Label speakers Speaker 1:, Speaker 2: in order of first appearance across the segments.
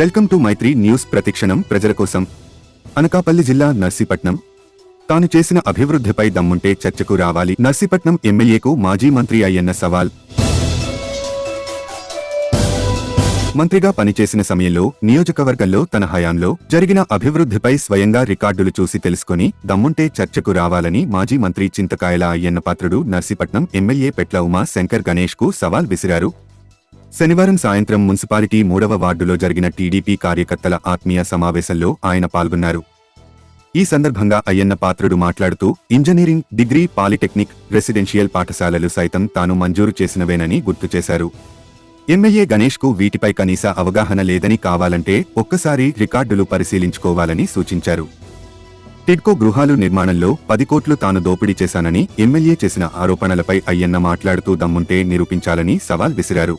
Speaker 1: Welcome to Mythri news ప్రతిక్షణం ప్రజల కోసం. అనకాపల్లి జిల్లా నర్సీపట్నం. తాను చేసిన అభివృద్ధిపై దమ్ముంటే చర్చకు రావాలి. నర్సీపట్నం ఎమ్మెల్యేకు మాజీ మంత్రి అయ్యన్న సవాల్. మంత్రిగా పనిచేసిన సమయంలో నియోజకవర్గంలో తన హయాంలో జరిగిన అభివృద్ధిపై స్వయంగా రికార్డులు చూసి తెలుసుకొని దమ్ముంటే చర్చకు రావాలని మాజీ మంత్రి చింతకాయల అయ్యన్న పాత్రుడు నర్సీపట్నం ఎమ్మెల్యే పెట్ల ఉమా శంకర్ గణేష్కు సవాల్ విసిరారు. శనివారం సాయంత్రం మున్సిపాలిటీ మూడవ వార్డులో జరిగిన టీడీపీ కార్యకర్తల ఆత్మీయ సమావేశంలో ఆయన పాల్గొన్నారు. ఈ సందర్భంగా అయ్యన్న పాత్రుడు మాట్లాడుతూ ఇంజనీరింగ్ డిగ్రీ పాలిటెక్నిక్ రెసిడెన్షియల్ పాఠశాలలు సైతం తాను మంజూరు చేసినవేనని గుర్తు చేశారు. ఎమ్మెల్యే గణేష్కు వీటిపై కనీస అవగాహన లేదని కావాలంటే ఒక్కసారి రికార్డులు పరిశీలించుకోవాలని సూచించారు. టిడ్కో గృహాలు నిర్మాణంలో పది కోట్లు తాను దోపిడీ చేశానని ఎమ్మెల్యే చేసిన ఆరోపణలపై అయ్యన్న మాట్లాడుతూ దమ్ముంటే నిరూపించాలని సవాల్ విసిరారు.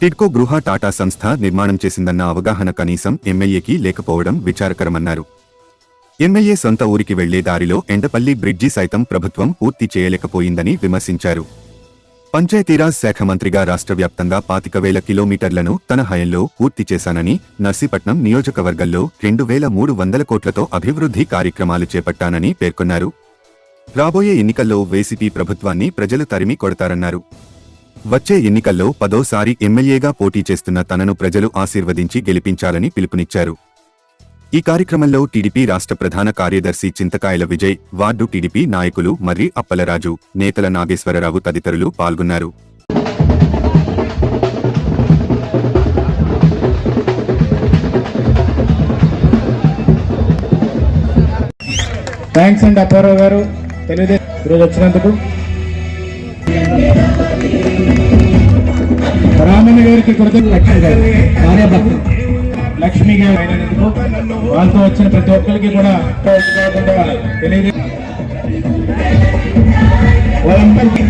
Speaker 1: టిడ్కో గృహ టాటా సంస్థ నిర్మాణం చేసిందన్న అవగాహన కనీసం ఎమ్మెల్యేకి లేకపోవడం విచారకరమన్నారు. ఎమ్మెల్యే సొంత ఊరికి వెళ్ళే దారిలో ఎండపల్లి బ్రిడ్జి సైతం ప్రభుత్వం పూర్తి చేయలేకపోయిందని విమర్శించారు. పంచాయతీరాజ్ శాఖ మంత్రిగా రాష్ట్ర వ్యాప్తంగా పాతిక వేల కిలోమీటర్లను తన హయంలో పూర్తి చేశానని నర్సీపట్నం నియోజకవర్గంలో రెండు వేల మూడు వందల కోట్లతో అభివృద్ధి కార్యక్రమాలు చేపట్టానని పేర్కొన్నారు. రాబోయే ఎన్నికల్లో వేసిపి ప్రభుత్వాన్ని ప్రజలు తరిమి కొడతారన్నారు. వచ్చే ఎన్నికల్లో పదోసారి ఎమ్మెల్యేగా పోటీ చేస్తున్న తనను ప్రజలు ఆశీర్వదించి గెలిపించాలని పిలుపునిచ్చారు. ఈ కార్యక్రమంలో టీడీపీ రాష్ట్ర ప్రధాన కార్యదర్శి చింతకాయల విజయ్ వార్డు టీడీపీ నాయకులు మర్రి అప్పలరాజు నేతల నాగేశ్వరరావు తదితరులు పాల్గొన్నారు.
Speaker 2: థ్యాంక్స్ అండి అప్పారావు గారు తెలుగుదేశం ఈరోజు వచ్చినందుకు రామన్న గారికి కృతజ్ఞ లక్ష్మి గారు భార్యాభర్త లక్ష్మి గారు అయినందుకు వాళ్ళతో వచ్చిన ప్రతి ఒక్కరికి కూడా తెలియదు తెలియజే వాళ్ళందరికీ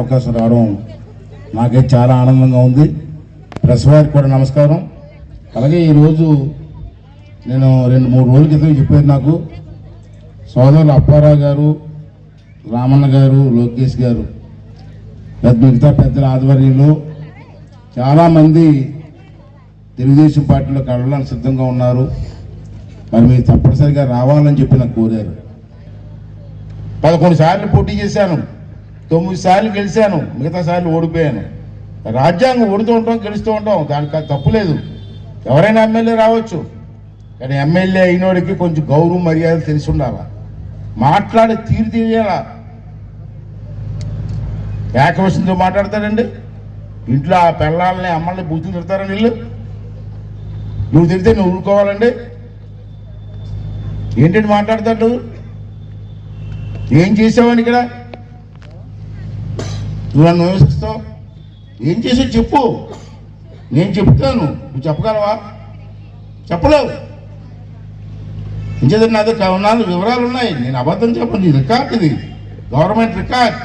Speaker 3: అవకాశం రావడం నాకే చాలా ఆనందంగా ఉంది. ప్రెస్ వారికి కూడా నమస్కారం. అలాగే ఈరోజు నేను రెండు మూడు రోజుల క్రితం చెప్పేది నాకు. సోదరులు అప్పారావు గారు రామన్న గారు లోకేష్ గారు పెద్ద మిగతా పెద్దల ఆధ్వర్యంలో చాలామంది తెలుగుదేశం పార్టీలోకి వెళ్ళడానికి సిద్ధంగా ఉన్నారు. మరి మీరు తప్పనిసరిగా రావాలని చెప్పి నాకు కోరారు. పదకొండు సార్లు పోటీ చేశాను. తొమ్మిది సార్లు గెలిచాను. మిగతా సార్లు ఓడిపోయాను. రాజ్యాంగం ఓడుతూ ఉంటాం గెలుస్తూ ఉంటాం. దానికి తప్పులేదు ఎవరైనా ఎమ్మెల్యే రావచ్చు. కానీ ఎమ్మెల్యే అయినోడికి కొంచెం గౌరవం మర్యాద తెలిసి ఉండాలా? మాట్లాడే తీరు తెలియాలా ఏకవశంతో మాట్లాడతాడండి? ఇంట్లో ఆ పిల్లల్ని అమ్మల్ని బుద్ధి తిడతారని వీళ్ళు? నువ్వు తిడితే నువ్వు ఊరుకోవాలండి. ఏంటంటే మాట్లాడతాడు? ఏం చేసావని ఇక్కడ? నువ్వు నన్ను విమర్శిస్తావు? ఏం చేసావు చెప్పు. నేను చెప్తాను. నువ్వు చెప్పగలవా? చెప్పలేవు. ఇంచేది నా దగ్గర నాలుగు వివరాలు ఉన్నాయి. నేను అబద్ధం చెప్పను. ఇది రికార్డ్ ఇది. Government record.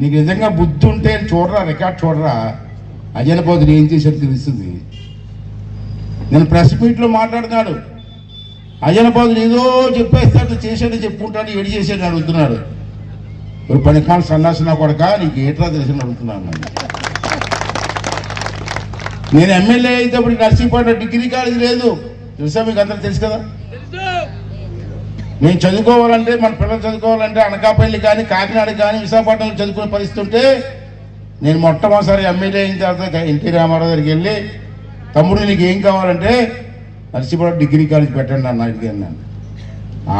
Speaker 3: నీకు నిజంగా బుద్ధి ఉంటే చూడరా రికార్డ్ చూడరా. అజయ్ పోతులు ఏం చేశాడు తెలుస్తుంది. నేను ప్రెస్ మీట్లో మాట్లాడుతున్నాడు. అజయ్ పోతులు ఏదో చెప్పేస్తాడు చేశాడు చెప్పుకుంటాడు ఏడు చేశాడు అడుగుతున్నాడు. ఇప్పుడు పనికాల సన్నాసిన కొడక నీకు ఏట్రా తెలిసిన అడుగుతున్నాను నేను ఎమ్మెల్యే అయితే ఇప్పుడు నర్సీపట్నం డిగ్రీ కాలేజ్ లేదు. తెలుసా మీకు అందరూ తెలుసు కదా? మేము చదువుకోవాలంటే మన పిల్లలు చదువుకోవాలంటే అనకాపల్లి కానీ కాకినాడ కానీ విశాఖపట్నం చదువుకునే పరిస్థితి ఉంటే నేను మొట్టమొదటిసారి ఎమ్మెల్యే అయిన తర్వాత ఎన్టీ రామారావు దగ్గరికి వెళ్ళి తమ్ముడు నీకు ఏం కావాలంటే నర్సీపట్నం డిగ్రీ కాలేజ్ పెట్టండి అన్న అడిగాను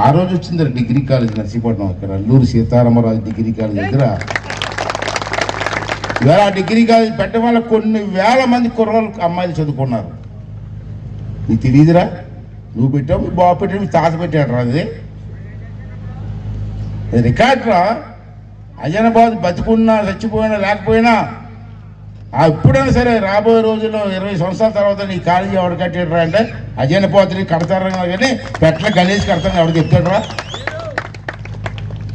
Speaker 3: ఆ రోజు వచ్చింది డిగ్రీ కాలేజ్ నర్సీపట్నం అక్కడ అల్లూరు సీతారామరాజు డిగ్రీ కాలేజ్ దగ్గర. ఇవాళ ఆ డిగ్రీ కాలేజ్ పెట్టడం వల్ల కొన్ని వేల మంది కుర్రలు అమ్మాయిలు చదువుకున్నారు. నీకు తెలియదురా నువ్వు పెట్టావు మీ బాబు పెట్టావు తాత పెట్టాడు రా అది. ఇది రికార్డ్ రా బతుకున్నా చచ్చిపోయినా లేకపోయినా ఆ ఎప్పుడైనా సరే రాబోయే రోజుల్లో ఇరవై సంవత్సరాల తర్వాత నీ కాలేజీ ఎవరు కట్టాడు అంటే అజనపోతుని కడతారు కానీ పెట్ల గణేష్ కడతాను ఎవరు చెప్పాడరా?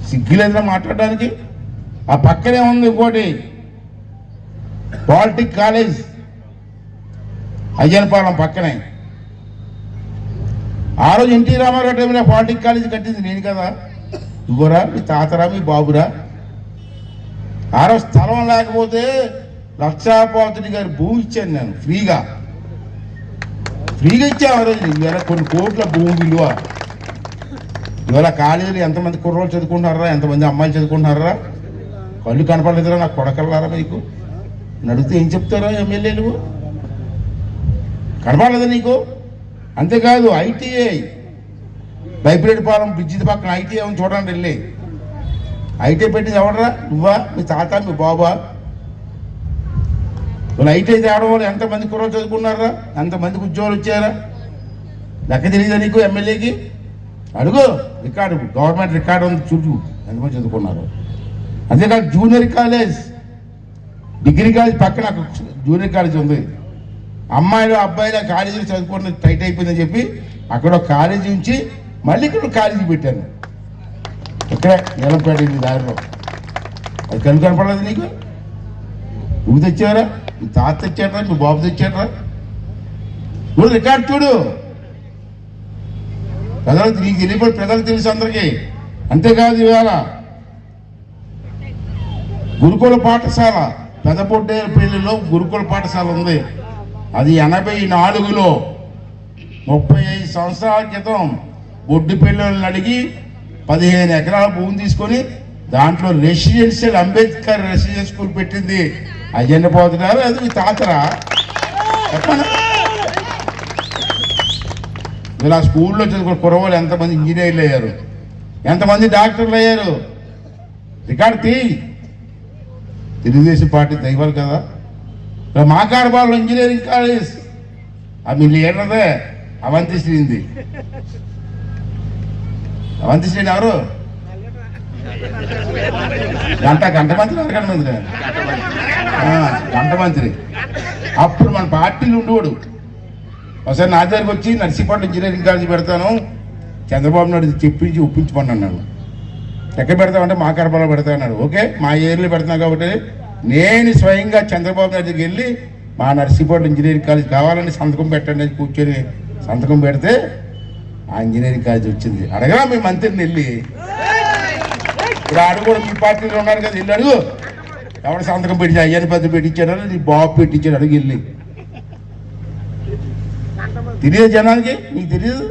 Speaker 3: సిగ్గులేదా మాట్లాడడానికి? ఆ పక్కనే ఉంది ఇంకోటి. Politic college. అయ్యనపాలెం పక్కనే. ఆ రోజు ఎన్టీ రామారావు టైంలో పాలిటిక్ కాలేజ్ కట్టింది నేను కదా. నువ్వురా మీ తాతరా మీ బాబురా? ఆరో స్థలం లేకపోతే లక్షాపాతుడి గారి భూమి ఇచ్చాను నేను ఫ్రీగా. ఫ్రీగా ఇచ్చాను ఆ రోజు. ఇవాళ కొన్ని కోట్ల భూమి విలువ. ఇవాళ కాలేజీలు ఎంతమంది కుర్రోళ్ళు చదువుకుంటున్నారా? ఎంతమంది అమ్మాయిలు చదువుకుంటున్నారా? కళ్ళు కనపడలేదురా నాకు కొడకల్లారా మీకు నడిగితే ఏం చెప్తారా ఎమ్మెల్యేలు? కనపడలేదు నీకు? అంతేకాదు ఐటీఐ. బైపిరెడ్డిపాలెం బ్రిడ్జి పక్కన ఐటీఐ ఉంది చూడండి వెళ్ళి. ఐటీఐ పెట్టింది ఎవడరా? నువ్వా? మీ తాత మీ బాబా? వాళ్ళు ఐటీఐ తేవడం వల్ల ఎంతమంది కుర్రలు చదువుకున్నారా? ఎంతమందికి ఉద్యోగాలు వచ్చారా లెక్క తెలియదా నీకు ఎమ్మెల్యేకి? అడుగు రికార్డు గవర్నమెంట్ రికార్డు ఉంది చూడు ఎంతమంది చదువుకున్నారు. అంతేకాదు జూనియర్ కాలేజ్. డిగ్రీ కాలేజ్ పక్కన జూనియర్ కాలేజ్ ఉంది. అమ్మాయిలు అబ్బాయిలు కాలేజీలు చదువుకోవడం టైట్ అయిపోయిందని చెప్పి అక్కడ కాలేజీ ఉంచి మళ్ళీ ఇక్కడ కాలేజీ పెట్టాను ఇక్కడే నీలంపేట దారిలో. అది కను కనపడలేదు నీకు? నువ్వు తెచ్చారా మీ తాత తెచ్చారా నీ బాబు తెచ్చారా నువ్వు రికార్డు చూడు. ప్రజలకు నీకు తెలియబడి ప్రజలకు తెలుసు అందరికీ. అంతేకాదు ఇవాళ గురుకుల పాఠశాల పెదపొట్టేపల్లిలో గురుకుల పాఠశాల ఉంది. అది ఎనభై నాలుగులో ముప్పై ఐదు సంవత్సరాల క్రితం బొడ్డు పిల్లలను అడిగి పదిహేను ఎకరాల భూమి తీసుకొని దాంట్లో రెసిడెన్షియల్ అంబేద్కర్ రెసిడెన్షియల్ స్కూల్ పెట్టింది. అయ్యన్న పోతున్నారు? అది మీ తాతరా? చెప్పనా? ఇలా స్కూల్లో చదువుకున్న కురవాళ్ళు ఎంతమంది ఇంజనీర్లు అయ్యారు? ఎంతమంది డాక్టర్లు అయ్యారు? రికార్డ్ తీ తెలుగుదేశం పార్టీ దైవాలు కదా. మా మాకాడబాళ్ళు ఇంజనీరింగ్ కాలేజ్. ఆ మీ లీడర్దే అవంతి శ్రీంది అవంతి శ్రీని ఎవరు? గంట గంట మంత్రి అరగంట మంత్రి గంట మంత్రి అప్పుడు మన పార్టీలు ఉండేవాడు. ఒకసారి నా దగ్గరికి వచ్చి నర్సీపట్నం ఇంజనీరింగ్ కాలేజీ పెడతాను. చంద్రబాబు నాయుడు చెప్పించి ఒప్పించుకోండి అన్నాడు. ఎక్కడ పెడతామంటే మా కడపలో పెడతా అన్నాడు. ఓకే మా ఏరియాలో పెడతాం కాబట్టి నేను స్వయంగా చంద్రబాబు నాయుడు దగ్గరికి వెళ్ళి మా నర్సీపట్నం ఇంజనీరింగ్ కాలేజ్ కావాలని సంతకం పెట్టండి కూర్చొని సంతకం పెడితే ఆ ఇంజనీరింగ్ కాలేజ్ వచ్చింది. అడగరా మీ మంత్రిని వెళ్ళి. ఇప్పుడు ఆడు కూడా మీ పార్టీలో ఉన్నారు కదా వెళ్ళి అడుగు. ఎవడ సంతకం పెట్టి అయ్యని పెద్ద పెట్టించాడు నీ బాబు పెట్టించాడు అడుగు వెళ్ళి. తెలియదు జనానికి? నీకు తెలియదు?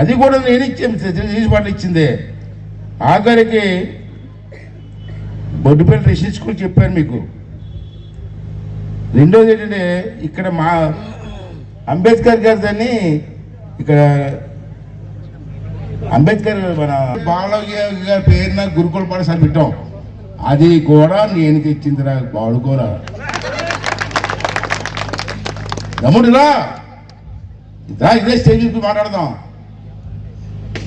Speaker 3: అది కూడా నేను ఇచ్చాను తెలుగుదేశం పార్టీ ఇచ్చిందే. ఆఖరికి బొడ్డుపల్లి రిసెర్చ్ స్కూల్ చెప్పాను మీకు. రెండోది ఏంటంటే ఇక్కడ మా అంబేద్కర్ గారి దాన్ని ఇక్కడ అంబేద్కర్ మన బాలయ్య గారి పేరున గురుకుల పాఠశాల పెట్టాం. అది కూడా నేను తెచ్చిందిరా బాడుకోరా తమ్ముడురా ఇదా ఇదే స్టేజ్ మీద మాట్లాడదాం.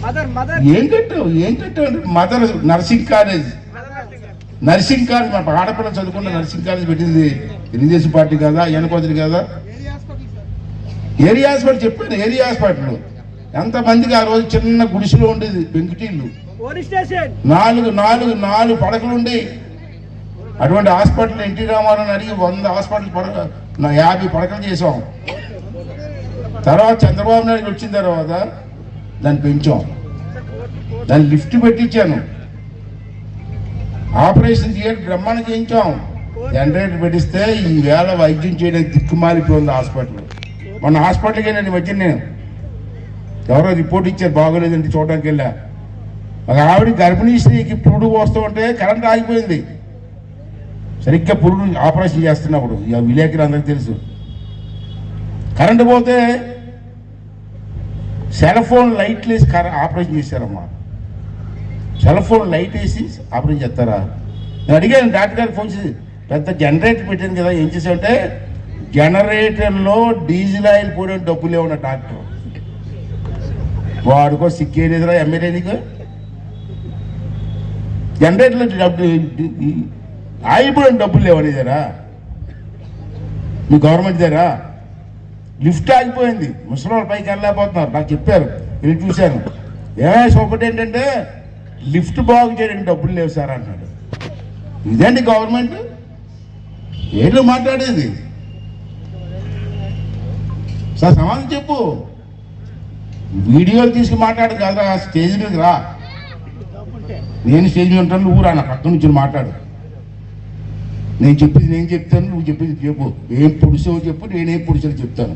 Speaker 4: మదర్ మదర్
Speaker 3: ఏం కట్టావు ఏం కట్టావు? Mother nursing college nursing college మన ఆడపిల్ల చదువుకున్న నర్సింగ్ కాలేజ్ పెట్టింది. తెలుగుదేశం పార్టీ కదా ఎనకొదిరి కదా? ఏరియా హాస్పిటల్ చెప్పాను ఏరియా హాస్పిటల్ ఎంతమందికి ఆ రోజు చిన్న గుడిసెలో ఉండేది? పెంకుటిల్లు నాలుగు నాలుగు నాలుగు పడకలు ఉండి. అటువంటి హాస్పిటల్ ఎన్టీ రామారావు అడిగి వంద హాస్పిటల్ పడక యాభై పడకలు చేసాం తర్వాత చంద్రబాబు నాయుడు వచ్చిన తర్వాత దాన్ని పెంచాం. దాన్ని లిఫ్ట్ పెట్టించాను. ఆపరేషన్ థియేటర్ బ్రహ్మాండం చేయించాం. జనరేటర్ పెట్టిస్తే ఈ వేళ వైద్యం చేయడానికి దిక్కుమాలిపోయింది హాస్పిటల్. మొన్న హాస్పిటల్కి ఈ మధ్య నేను. ఎవరో రిపోర్ట్ ఇచ్చారు బాగోలేదంటే చూడడానికి వెళ్ళా. ఒక ఆవిడ గర్భిణీ స్త్రీకి పురుడు పోస్తూ ఉంటే కరెంట్ ఆగిపోయింది. సరిగ్గా పురుడు ఆపరేషన్ చేస్తున్నప్పుడు ఇక విలేకరు అందరికి తెలుసు. కరెంటు పోతే సెల్ ఫోన్ లైట్లు వేసి కర ఆపరేషన్ చేశారమ్మా. సెల్ ఫోన్ లైట్ వేసి ఆపరేషన్ చేస్తారా? నేను అడిగాను డాక్టర్ గారికి ఫోన్ చేసి పెద్ద జనరేటర్ పెట్టాను కదా ఏం చేసామంటే జనరేటర్లో డీజిల్ ఆయిల్ పోయిన డబ్బులు ఏమన్నా డాక్టర్. వాడుకో సిక్కేదిరా ఎమ్మెల్యే నీకు? జనరేటర్లో డబ్బులు ఆయిల్ డబ్బులు లేవని దగ్గర మీ గవర్నమెంట్ దగ్గర? లిఫ్ట్ ఆగిపోయింది. ముసలి పైకి వెళ్ళలేకపోతున్నారు. నాకు చెప్పారు. నేను చూశాను. ఏమే ఒకటి ఏంటంటే లిఫ్ట్ బాగు చేయడానికి డబ్బులు లేవు సార్ అన్నాడు ఇదేంటి గవర్నమెంట్ ఏంటో మాట్లాడేది? సార్ సమాధానం చెప్పు. వీడియోలు తీసుకుని మాట్లాడు కదా స్టేజ్ మీద రా. నేను స్టేజ్ మీద ఉంటాను నువ్వు రా నా పక్క నుంచి మాట్లాడు. నేను చెప్పింది నేను చెప్తాను నువ్వు చెప్పింది చెప్పు. ఏం పుడిసావో చెప్పు నేనేం పురుషులు చెప్తాను.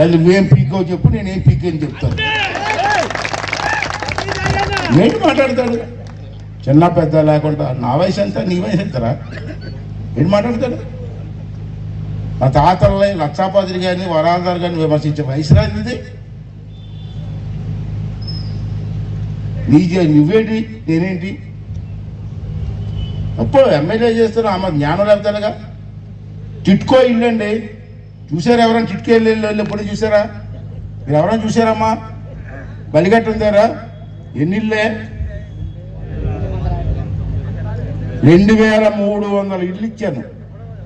Speaker 3: అది నువ్వేం పీకో చెప్పు నేనేం పీకని చెప్తాను. ఏంటి మాట్లాడతాడు చిన్న పెద్ద లేకుండా నా వయసు ఎంత నీ వయసు ఎంతరా? ఏంటి మాట్లాడతాడు మా తాతల్ని లక్షాపాత్రి కానీ వరాదారు కానీ విమర్శించే వయసు రాదు ఇది నువ్వేంటి? నేనేంటి? అప్పుడు ఎమ్మెల్యే చేస్తున్నా ఆమె జ్ఞానం లేకపోతేగా చిట్కో ఇల్లు అండి చూసారా ఎవరైనా చిట్కో ఇల్లు ఇల్లు ఎప్పుడు చూసారా మీరు ఎవరైనా చూసారమ్మా బలిగట్ట ఉందారా? ఎన్ని ఇల్లే? రెండు వేల మూడు వందల ఇల్లు ఇచ్చాను.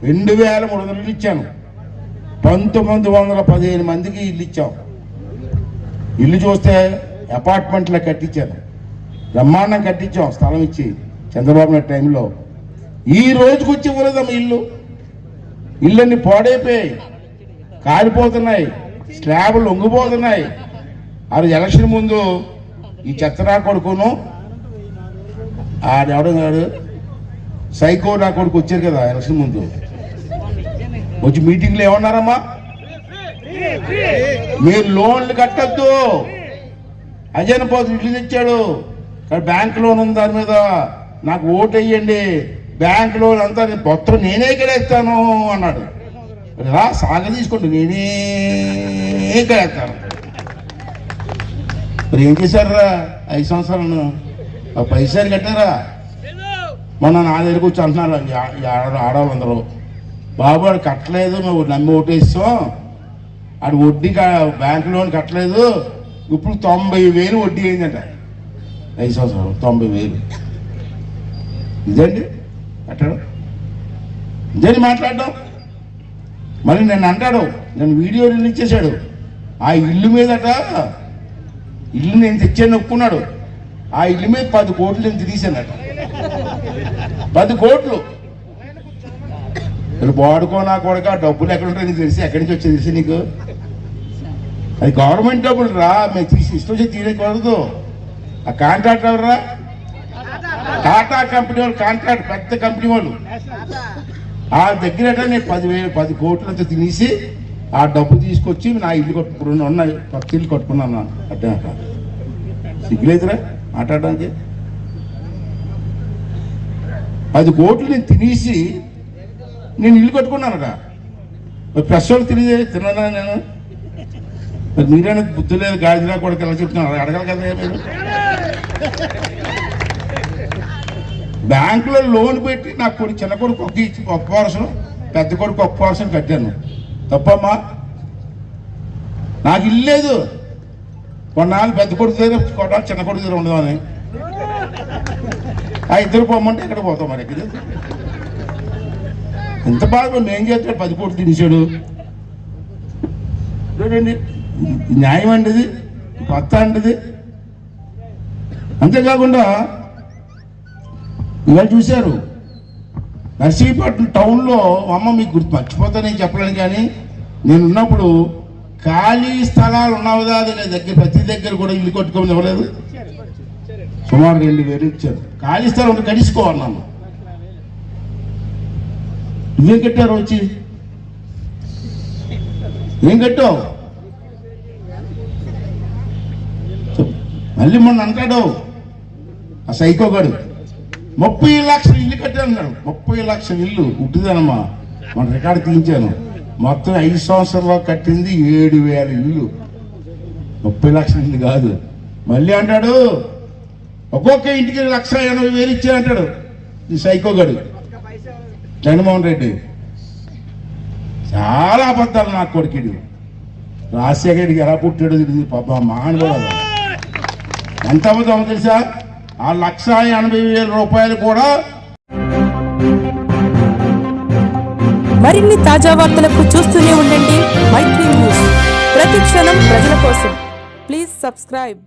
Speaker 3: రెండు వేల మూడు వందల ఇల్లు ఇచ్చాను. పంతొమ్మిది వందల పదిహేను మందికి ఇల్లు ఇచ్చాం. ఇల్లు చూస్తే అపార్ట్మెంట్లో కట్టించాను. బ్రహ్మాండం కట్టించాం స్థలం ఇచ్చి చంద్రబాబు నాయుడు టైంలో. ఈ రోజుకి వచ్చి ఇవ్వలేదమ్మ ఇల్లు. ఇళ్ళన్ని పాడైపోయాయి కారిపోతున్నాయి స్లాబ్లు లొంగిపోతున్నాయి. అది ఎలక్షన్ ముందు ఈ చెత్తరా కొడుకును ఆడెవడం కాదు సైకో నా కొడుకు వచ్చారు కదా ఎలక్షన్ ముందు. వచ్చి మీటింగ్లో ఏమన్నారమ్మా? మీరు లోన్లు కట్టద్దు. అజయన పోతు ఇల్లు తెచ్చాడు. బ్యాంక్ లోన్ ఉంది దాని మీద. నాకు ఓటు వేయండి. బ్యాంక్ లోన్ అంతా నేను మొత్తం నేనే కడేస్తాను అన్నాడు. రా సాగ తీసుకోండి. నేనే కడేస్తాను మరి ఏం చేశారా ఐదు సంవత్సరాలను ఆ పైసలు కట్టారా? మొన్న నా దగ్గరకు వచ్చి అంటున్నారు. ఆడ- ఆడవాళ్ళందరూ. బాబు వాడు కట్టలేదు. మేము నమ్మి ఓటేస్తాం ఆడు వడ్డీ కా- బ్యాంక్ లోన్ కట్టలేదు. ఇప్పుడు తొంభై వేలు వడ్డీ అయిందంట. ఐదు సంవత్సరాలు తొంభై వేలు. ఇదండి కట్టడం ఇదని మాట్లాడడం? మరి నేను అంటాడు నేను వీడియో రిలీజ్ చేశాడు. ఆ ఇల్లు మీదట ఇల్లు నేను తెచ్చాను ఒప్పుకున్నాడు ఆ ఇల్లు మీద పది కోట్లు నేను తీసానట పది కోట్లు. మీరు వాడుకో నా కొడక డబ్బులు ఎక్కడ ఉంటాయి నీకు తెలిసి ఎక్కడి నుంచి వచ్చేది తెలిసి నీకు? అది గవర్నమెంట్ డబ్బులు రా మేము తీసి ఇష్టం వచ్చి తీయకూడదు ఆ కాంట్రాక్ట్ ఎవరా టాటా కంపెనీ వాళ్ళు కాంట్రాక్ట్ పెద్ద కంపెనీ వాళ్ళు. ఆ దగ్గర నేను పదివేలు పది కోట్లంతా తినేసి ఆ డబ్బు తీసుకొచ్చి నా ఇల్లు కట్టు రెండు ఉన్నాయి కొత్త ఇల్లు కట్టుకున్నాను అడ్డా అట్లా సిగ్గులేదురా మాట్లాడడానికి? పది కోట్లు నేను తినేసి నేను ఇల్లు కట్టుకున్నానట మరి ప్రెస్ వాళ్ళు తిరిగి తిన్నానా నేను? మరి మీరైనా బుద్ధి లేదు గాడిలా కూడా ఎలా చెప్తున్నారు? అడగాలి కదా మీరు. బ్యాంకులో లోన్ పెట్టి నా కొడుకు చిన్న కొడుకు ఒక్క ఇచ్చి ఒక పెద్ద కొడుకు ఒక్క వరుసను కట్టాను. తప్పమ్మా. నాకు ఇల్లు లేదు. కొన్నాళ్ళు పెద్ద కొడుకు దగ్గర కొన్నాళ్ళు చిన్న కొడుకు దగ్గర ఉండదామని. ఆ ఇద్దరు పోమంటే ఎక్కడ పోతాం మరి ఇక్కడ ఎంత బాగా ఏం చేస్తాడు? పది కోట్లు తినేసాడు చూడండి న్యాయం అండిది కొత్త అండిది అంతేకాకుండా ఇవాళ చూశారు నర్సీపట్నం టౌన్లో అమ్మ మీకు గుర్తు మర్చిపోతానని చెప్పలేను కానీ నేను ఉన్నప్పుడు ఖాళీ స్థలాలు ఉన్నావు కదా అది నా దగ్గర ప్రతి దగ్గర కూడా ఇల్లు కొట్టుకోమని ఇవ్వలేదు. సుమారు రెండు వేలు ఇచ్చారు. ఖాళీ స్థలం ఉంటే కలుసుకోవాలన్నాను నువ్వేం కట్టారు వచ్చి ఏం కట్టావు? మళ్ళీ మొన్న అంటాడు. ఆ సైకోగాడు ముప్పై లక్షల ఇల్లు కట్టాను ముప్పై లక్షల ఇల్లు ఉంటుందనమ్మా మన రికార్డు తీయించాను మొత్తం ఐదు సంవత్సరాల్లో కట్టింది ఏడు వేల ఇల్లు. ముప్పై లక్షల ఇల్లు కాదు. మళ్ళీ అంటాడు ఒక్కొక్క ఇంటికి లక్ష ఎనభై వేలు ఇచ్చా అంటాడు ఈ సైకోగాడు జగన్మోహన్ రెడ్డి. చాలా అబద్ధాలు నాకు కొడుకుడు. రాజశేఖర రెడ్డికి ఎలా పుట్టాడో తెలియదు పాప మాన్ కూడా ఎంత అబద్ధం తెలుసా? ఆ లక్ష ఎనభై వేల రూపాయలు కూడా
Speaker 5: మరిన్ని తాజా వార్తలకు చూస్తూనే ఉండండి మైత్రి న్యూస్. ప్రతి క్షణం ప్రజల కోసం. Please subscribe.